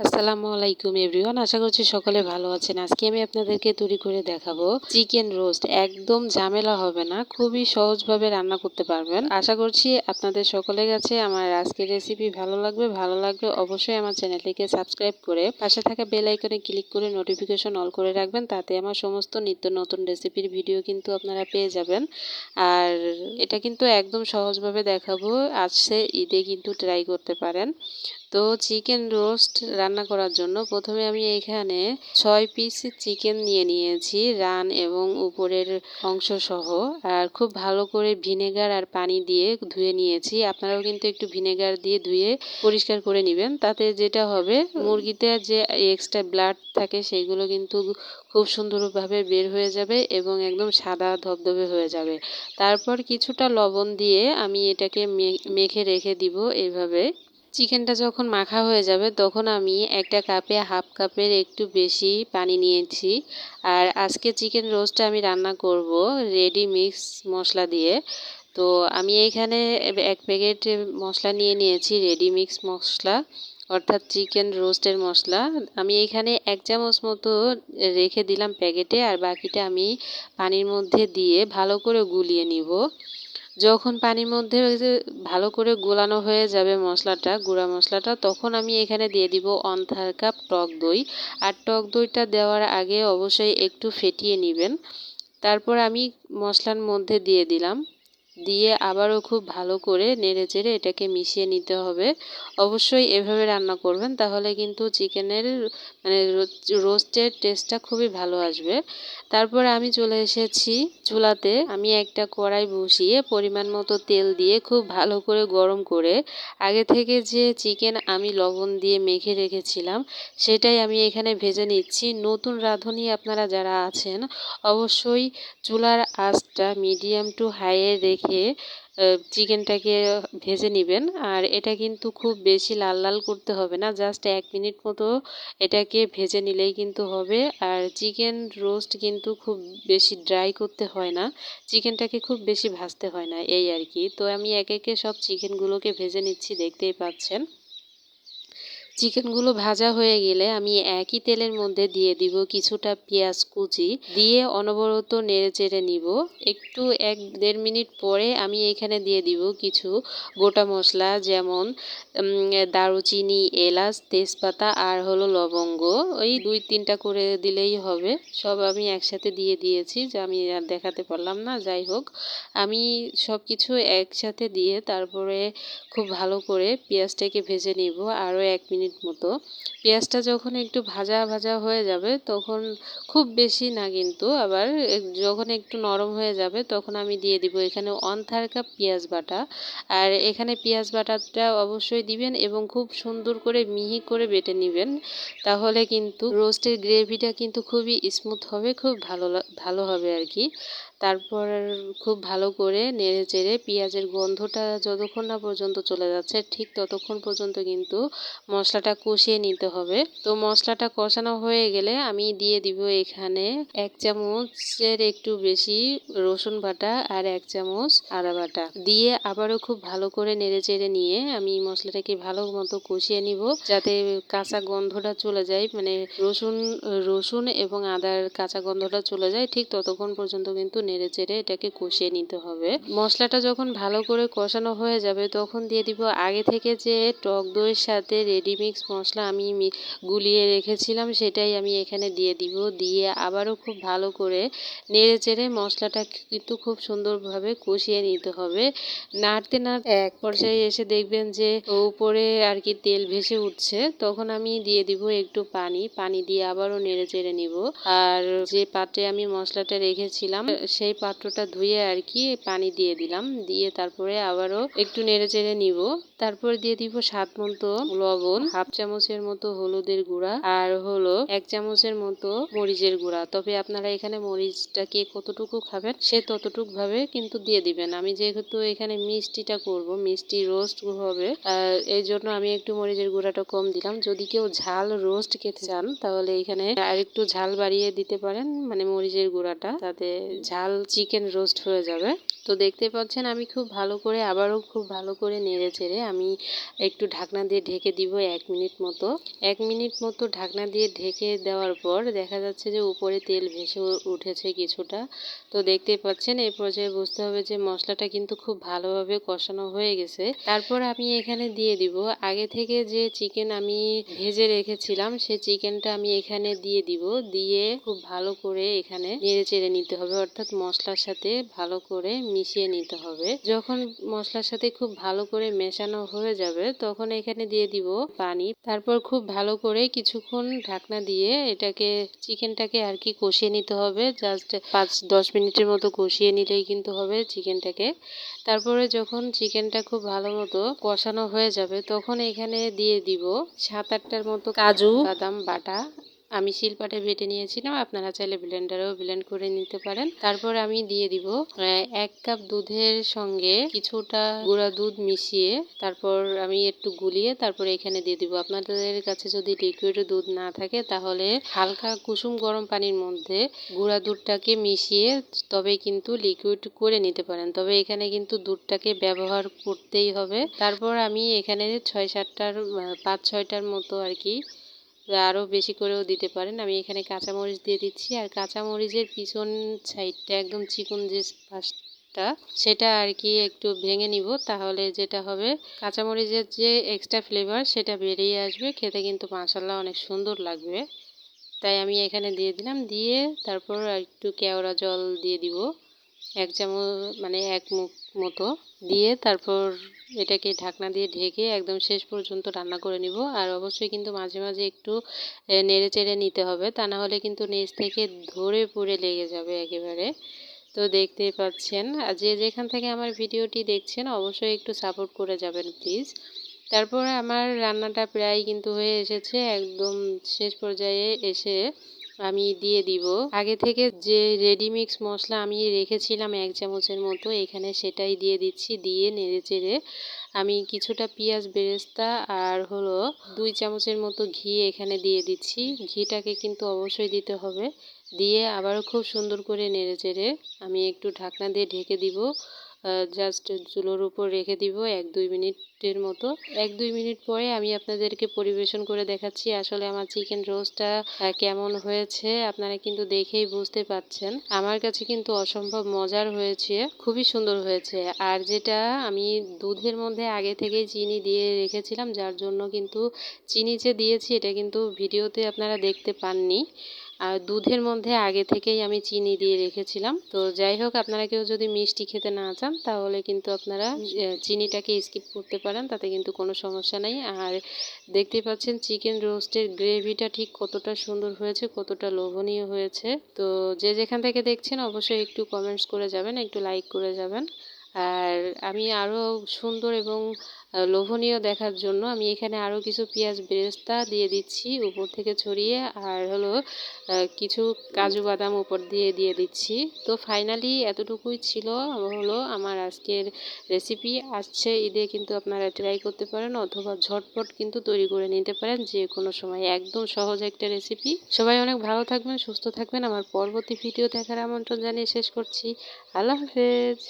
আসসালামু আলাইকুম এভরিওয়ান, আশা করছি সকলে ভালো আছেন। আজকে আমি আপনাদেরকে তৈরি করে দেখাবো চিকেন রোস্ট। একদম ঝামেলা হবে না, খুবই সহজভাবে রান্না করতে পারবেন। আশা করছি আপনাদের সকলের কাছে আমার আজকের রেসিপি ভালো লাগবে। ভালো লাগলে অবশ্যই আমার চ্যানেলটিকে সাবস্ক্রাইব করে পাশে থাকা বেল আইকনে ক্লিক করে নোটিফিকেশন অল করে রাখবেন। তাতে আমার সমস্ত নিত্য নতুন রেসিপির ভিডিও কিন্তু আপনারা পেয়ে যাবেন। আর এটা কিন্তু একদম সহজভাবে দেখাবো। আজকে ঈদে কিন্তু ট্রাই করতে পারেন। তো চিকেন রোস্ট রান্না করার জন্য প্রথমে আমি এখানে ছয় পিস চিকেন নিয়ে নিয়েছি রান এবং উপরের অংশ সহ আর খুব ভালো করে ভিনেগার আর পানি দিয়ে ধুয়ে নিয়েছি। আপনারাও কিন্তু একটু ভিনেগার দিয়ে ধুয়ে পরিষ্কার করে নেবেন। তাতে যেটা হবে, মুরগিতে যে এক্সট্রা ব্লাড থাকে সেইগুলো কিন্তু খুব সুন্দরভাবে বের হয়ে যাবে এবং একদম সাদা ধবধবে হয়ে যাবে। তারপর কিছুটা লবণ দিয়ে আমি এটাকে মেখে রেখে দিব এইভাবে চিকেনটা যখন মাখা হয়ে যাবে, তখন আমি একটা কাপে হাফ কাপের একটু বেশি পানি নিয়েছি। আর আজকে চিকেন রোস্টটা আমি রান্না করব রেডি মিক্স মশলা দিয়ে। তো আমি এইখানে এক প্যাকেট মশলা নিয়ে নিয়েছি রেডি মিক্স মশলা, অর্থাৎ চিকেন রোস্টের মশলা। আমি এখানে এক চামচ মতো রেখে দিলাম প্যাকেটে আর বাকিটা আমি পানির মধ্যে দিয়ে ভালো করে গুলিয়ে নিব। যখন পানির মধ্যে ভালো করে গোলানো হয়ে যাবে মশলাটা, গুঁড়া মশলাটা, তখন আমি এখানে দিয়ে দিব থার্ড কাপ টক দই। আর টক দইটা দেওয়ার আগে অবশ্যই একটু ফেটিয়ে নেবেন। তারপর আমি মশলার মধ্যে দিয়ে দিলাম। দিয়ে আবারও খুব ভালো করে নেড়ে চেড়ে এটাকে মিশিয়ে নিতে হবে। অবশ্যই এভাবে রান্না করবেন, তাহলে কিন্তু চিকেনের মানে রোস্টের টেস্টটা খুবই ভালো আসবে। তারপর আমি চলে এসেছি চুলাতে। আমি একটা কড়াই বসিয়ে পরিমাণ মতো তেল দিয়ে খুব ভালো করে গরম করে, আগে থেকে যে চিকেন আমি লবণ দিয়ে মেখে রেখেছিলাম, সেটাই আমি এখানে ভেজে নিচ্ছি। নতুন রাঁধুনি আপনারা যারা আছেন, অবশ্যই চুলার আঁচটা মিডিয়াম টু হাইয়ে রেখে চিকেনটাকে ভেজে নেবেন। আর এটা কিন্তু খুব বেশি লাল লাল করতে হবে না, জাস্ট এক মিনিট মতো এটাকে ভেজে নিলেই কিন্তু হবে। আর চিকেন রোস্ট কিন্তু খুব বেশি ড্রাই করতে হয় না, চিকেনটাকে খুব বেশি ভাজতে হয় না, এই আর কি। তো আমি এক একে সব চিকেনগুলোকে ভেজে নিচ্ছি, দেখতেই পাচ্ছেন। চিকেনগুলো ভাজা হয়ে গেলে আমি একই তেলের মধ্যে দিয়ে দিব কিছুটা পেঁয়াজ কুচি। দিয়ে অনবরত নেড়ে চেড়ে নিব। একটু এক দেড় মিনিট পরে আমি এখানে দিয়ে দিব কিছু গোটা মশলা, যেমন দারুচিনি, এলাচ, তেজপাতা আর হলো লবঙ্গ। ওই দুই তিনটা করে দিলেই হবে। সব আমি একসাথে দিয়ে দিয়েছি, যে আমি আর দেখাতে পারলাম না। যাই হোক, আমি সব কিছু একসাথে দিয়ে তারপরে খুব ভালো করে পেঁয়াজটাকে ভেজে নিব। আরও এক মিনিট মিনিট মতো। পেঁয়াজটা যখন একটু ভাজা ভাজা হয়ে যাবে তখন খুব বেশি না কিন্তু, আবার যখন একটু নরম হয়ে যাবে তখন আমি দিয়ে দিব এখানে ওয়ান থার্ড কাপ পেঁয়াজ বাটা। আর এখানে পেঁয়াজ বাটাটা অবশ্যই দিবেন এবং খুব সুন্দর করে মিহি করে বেটে নেবেন। তাহলে কিন্তু রোস্টের গ্রেভিটা কিন্তু খুবই স্মুথ হবে, খুব ভালো ভালো হবে আর কি। তারপর খুব ভালো করে নেড়ে চেড়ে পেঁয়াজের গন্ধটা যতক্ষণ না পর্যন্ত চলে যাচ্ছে, ঠিক ততক্ষণ পর্যন্ত কিন্তু মশলাটা কষিয়ে নিতে হবে। তো মশলাটা কষানো হয়ে গেলে আমি দিয়ে দিব এখানে এক চামচের একটু বেশি রসুন বাটা আর এক চামচ আদা বাটা। দিয়ে আবারও খুব ভালো করে নেড়ে চেড়ে নিয়ে আমি মশলাটাকে ভালো মতো কষিয়ে নিব, যাতে কাঁচা গন্ধটা চলে যায় মানে রসুন রসুন এবং আদার কাঁচা গন্ধটা চলে যায়, ঠিক ততক্ষণ পর্যন্ত কিন্তু নেড়ে চেড়ে এটাকে কষিয়ে নিতে হবে। মশলাটা যখন ভালো করে কষানো হয়ে যাবে, তখন দিয়ে দিব আগে থেকে যে টক দইয়ের সাথে রেডি মিক্স মশলা আমি গুলিয়ে রেখেছিলাম, সেটাই আমি এখানে দিয়ে দিব। দিয়ে আবারও খুব ভালো করে নেড়ে চেড়ে মশলাটা কিন্তু খুব সুন্দরভাবে কষিয়ে নিতে হবে। নাড়তে নাড়তে এক পর্যায়ে এসে দেখবেন যে উপরে আর কি তেল ভেসে উঠছে, তখন আমি দিয়ে দিব একটু পানি। পানি দিয়ে আবারও নেড়ে চেড়ে নিব। আর যে পাত্রে আমি মশলাটা রেখেছিলাম সেই পাত্রটা ধুয়ে আর কি পানি দিয়ে দিলাম। দিয়ে তারপরে আবারও একটু নেড়ে চেড়ে নিব। তারপর দিয়ে দিব স্বাদ মতো লবণ, হাফ চামচের মতো হলুদের গুঁড়া আর হলো এক চামচের মতো মরিচের গুঁড়া। তবে আপনারা এখানে মরিচটা কে কতটুকু খাবেন সে ততটুকু ভাবে কিন্তু দিয়ে দিবেন। আমি যেহেতু এখানে মিষ্টিটা করব, মিষ্টি রোস্ট হবে এই জন্য আমি একটু মরিচের গুঁড়াটা কম দিলাম। যদি কেউ ঝাল রোস্ট খেতে চান, তাহলে এখানে আর একটু ঝাল বাড়িয়ে দিতে পারেন মানে মরিচের গুঁড়াটা, তাতে ঝাল ঝাল চিকেন রোস্ট হয়ে যাবে। তো দেখতে পাচ্ছেন আমি খুব ভালো করে, আবারও খুব ভালো করে নেড়ে চেড়ে আমি একটু ঢাকনা দিয়ে ঢেকে দিব এক মিনিট মতো। এক মিনিট মতো ঢাকনা দিয়ে ঢেকে দেওয়ার পর দেখা যাচ্ছে যে উপরে তেল ভেসে উঠেছে কিছুটা। তো দেখতে পাচ্ছেন এই পর্যায়ে বুঝতে হবে যে মশলাটা কিন্তু খুব ভালোভাবে কষানো হয়ে গেছে। তারপর আমি এখানে দিয়ে দিব। আগে থেকে যে চিকেন আমি ভেজে রেখেছিলাম, সে চিকেনটা আমি এখানে দিয়ে দিব। দিয়ে খুব ভালো করে এখানে নেড়ে চেড়ে নিতে হবে। অর্থাৎ মশলার সাথে ভালো করে মিশিয়ে নিতে হবে। যখন মশলার সাথে খুব ভালো করে মেশানো হয়ে যাবে, তখন এখানে দিয়ে দিব পানি। তারপর খুব ভালো করে কিছুক্ষণ ঢাকনা দিয়ে এটাকে, চিকেনটাকে আর কি কষিয়ে নিতে হবে। জাস্ট পাঁচ, দশ মিনিটের মতো কষিয়ে নিলেই কিন্তু হবে চিকেনটাকে। তারপরে যখন চিকেনটা খুব ভালো মতো কষানো হয়ে যাবে, তখন এখানে দিয়ে দিব সাত আটটার মতো কাজু, বাদাম, বাটা আমি শিলপাটে বেটে নিয়েছিলাম, আপনারা চাইলে ব্লেন্ডারেও ব্লেন্ড করে নিতে পারেন। তারপর আমি দিয়ে দিব এক কাপ দুধের সঙ্গে কিছুটা গুঁড়া দুধ মিশিয়ে তারপর আমি একটু গুলিয়ে তারপর এখানে দিয়ে দিব। আপনাদের কাছে যদি লিকুইড দুধ না থাকে তাহলে হালকা কুসুম গরম পানির মধ্যে গুঁড়া দুধটাকে মিশিয়ে তবে কিন্তু লিকুইড করে নিতে পারেন। তবে এখানে কিন্তু দুধটাকে ব্যবহার করতেই হবে। তারপর আমি এখানে ছয় সাতটার পাঁচ ছয়টার মতো আর কি আরও বেশি করেও দিতে পারেন। আমি এখানে কাঁচামরিচ দিয়ে দিচ্ছি। আর কাঁচামরিচের পিছন সাইডটা একদম চিকন যে পাশটা, সেটা আর কি একটু ভেঙে নিব। তাহলে যেটা হবে, কাঁচামরিচের যে এক্সট্রা ফ্লেভার সেটা বেরিয়ে আসবে। খেতে কিন্তু মাসাল্লা অনেক সুন্দর লাগবে। তাই আমি এখানে দিয়ে দিলাম। দিয়ে তারপর একটু কেওড়া জল দিয়ে দিব। এক চামচ মানে এক মুখ মতো। দিয়ে তারপর এটাকে ঢাকনা দিয়ে ঢেকে একদম শেষ পর্যন্ত রান্না করে নিব। আর অবশ্যই কিন্তু মাঝে মাঝে একটু নেড়ে চেড়ে নিতে হবে। তা না হলে কিন্তু নিচ থেকে ধরে পড়ে লেগে যাবে একেবারে। তো দেখতেই পাচ্ছেন, আর যে যেখান থেকে আমার ভিডিওটি দেখছেন, অবশ্যই একটু সাপোর্ট করে যাবেন প্লিজ। তারপরে আমার রান্নাটা প্রায় কিন্তু হয়ে এসেছে, একদম শেষ পর্যায়ে এসে আমি দিয়ে দিব। আগে থেকে যে রেডি মিক্স মশলা আমি রেখেছিলাম এক চামচের মতো, এখানে সেটাই দিয়ে দিচ্ছি, দিয়ে নেড়ে চেড়ে। আমি কিছুটা পেঁয়াজ বেরেস্তা আর হলো দুই চামচের মতো ঘি এখানে দিয়ে দিচ্ছি। ঘিটাকে কিন্তু অবশ্যই দিতে হবে। দিয়ে আবারও খুব সুন্দর করে নেড়ে চেড়ে আমি একটু ঢাকনা দিয়ে ঢেকে দিব। জাস্ট চুলোর উপর রেখে দিব এক দুই মিনিটের মতো। এক দুই মিনিট পরে আমি আপনাদেরকে পরিবেশন করে দেখাচ্ছি আসলে আমার চিকেন রোস্টটা কেমন হয়েছে। আপনারা কিন্তু দেখেই বুঝতে পাচ্ছেন। আমার কাছে কিন্তু অসম্ভব মজার হয়েছে, খুবই সুন্দর হয়েছে। আর যেটা আমি দুধের মধ্যে আগে থেকেই চিনি দিয়ে রেখেছিলাম, যার জন্য কিন্তু চিনি যে দিয়েছি, এটা কিন্তু ভিডিওতে আপনারা দেখতে পাননি। আর দুধের মধ্যে আগে থেকেই আমি চিনি দিয়ে রেখেছিলাম। তো যাই হোক, আপনারা কেউ যদি মিষ্টি খেতে না চান, তাহলে কিন্তু আপনারা চিনিটাকে স্কিপ করতে পারেন, তাতে কিন্তু কোনো সমস্যা নেই। আর দেখতে পাচ্ছেন চিকেন রোস্টের গ্রেভিটা ঠিক কতটা সুন্দর হয়েছে, কতটা লোভনীয় হয়েছে। তো যে যেখান থেকে দেখছেন, অবশ্যই একটু কমেন্টস করে যাবেন, একটু লাইক করে যাবেন। আর আমি আরও সুন্দর এবং লোভনীয় দেখার জন্য আমি এখানে আরও কিছু পেঁয়াজ বেরেস্তা দিয়ে দিচ্ছি উপর থেকে ছড়িয়ে আর হলো কিছু কাজু বাদাম উপর দিয়ে দিয়ে দিচ্ছি। তো ফাইনালি এতটুকুই ছিল হলো আমার আজকের রেসিপি। আসছে ঈদে কিন্তু আপনারা ট্রাই করতে পারেন অথবা ঝটপট কিন্তু তৈরি করে নিতে পারেন যে কোনো সময়। একদম সহজ একটা রেসিপি। সবাই অনেক ভালো থাকবেন, সুস্থ থাকবেন। আমার পরবর্তী ভিডিও দেখার আমন্ত্রণ জানিয়ে শেষ করছি। আল্লাহ হাফেজ।